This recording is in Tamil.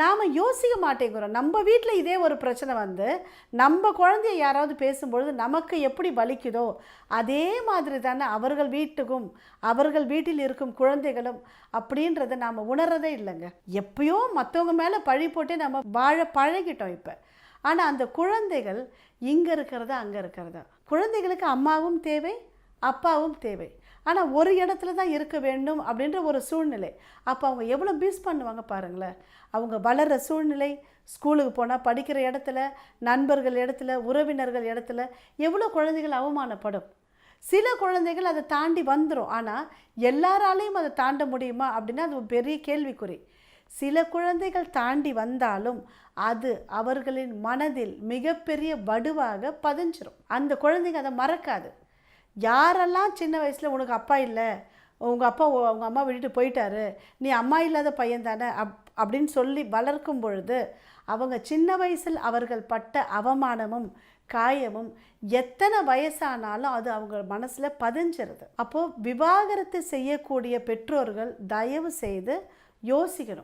நாம் யோசிக்க மாட்டேங்கிறோம். நம்ம வீட்டில் இதே ஒரு பிரச்சனை வந்து நம்ம குழந்தைய யாராவது பேசும்பொழுது நமக்கு எப்படி வலிக்குதோ அதே மாதிரி தானே அவர்கள் வீட்டுக்கும் அவர்கள் வீட்டில் இருக்கும் குழந்தைகளும் அப்படின்றத நாம் உணர்றதே இல்லைங்க. எப்பயோ மற்றவங்க மேலே பழி போட்டே நம்ம வாழ பழகிட்டோம் இப்போ. ஆனால் அந்த குழந்தைகள் இங்கே இருக்கிறதா அங்கே இருக்கிறதா? குழந்தைகளுக்கு அம்மாவும் தேவை அப்பாவும் தேவை. ஆனால் ஒரு இடத்துல தான் இருக்க வேண்டும் அப்படின்ற ஒரு சூழ்நிலை. அப்போ அவங்க எவ்வளோ மிஸ் பண்ணுவாங்க பாருங்களேன். அவங்க வளர்கிற சூழ்நிலை ஸ்கூலுக்கு போனால் படிக்கிற இடத்துல நண்பர்கள் இடத்துல உறவினர்கள் இடத்துல எவ்வளோ குழந்தைகள் அவமானப்படும். சில குழந்தைகள் அதை தாண்டி வந்துடும் ஆனால் எல்லாராலையும் அதை தாண்ட முடியுமா அப்படின்னா அது ஒரு பெரிய கேள்விக்குறி. சில குழந்தைகள் தாண்டி வந்தாலும் அது அவர்களின் மனதில் மிகப்பெரிய வடுவாக பதிஞ்சிரும். அந்த குழந்தைங்க அதை மறக்காது. யாரெல்லாம் சின்ன வயசில் உனக்கு அப்பா இல்லை உங்கள் அப்பா உங்கள் அம்மா விட்டுட்டு போயிட்டாரு நீ அம்மா இல்லாத பையன் தானே அப் அப்படின்னு சொல்லி வளர்க்கும் பொழுது அவங்க சின்ன வயசில் அவர்கள் பட்ட அவமானமும் காயமும் எத்தனை வயசானாலும் அது அவங்க மனசில் பதிஞ்சிருது. அப்போது விவாகரத்து செய்யக்கூடிய பெற்றோர்கள் தயவு செய்து யோசிக்கணும்.